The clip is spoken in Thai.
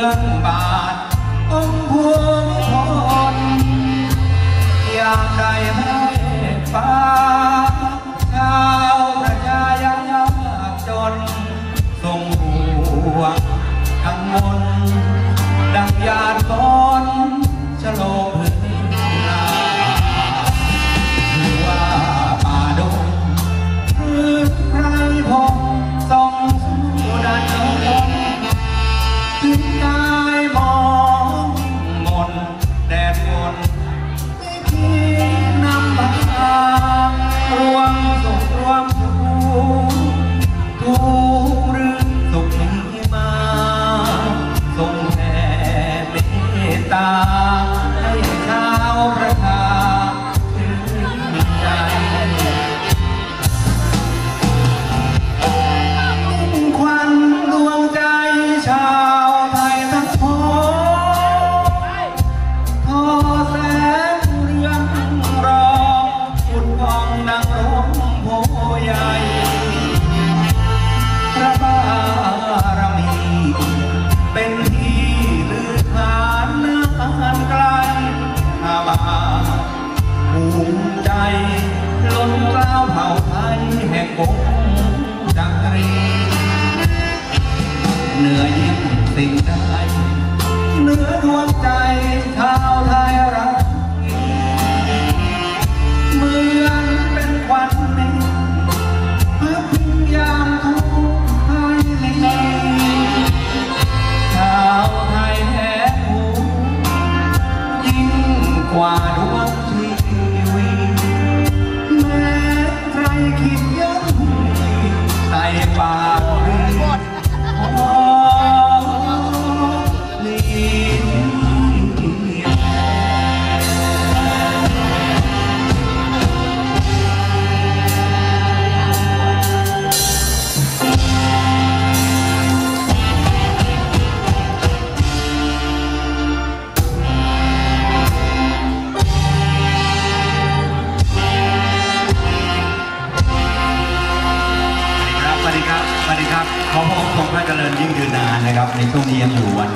รื่องบาทองค์พวงพรอยากได้ให้ฟ้าชาวประชายายากจนทรงห่วง Ah. cũng đang ri nửa những tình đau สวัสดีครับขอพบผมพระเจริญยิ่งยืนนานนะครับ ในช่วงนี้ยังอยู่วัน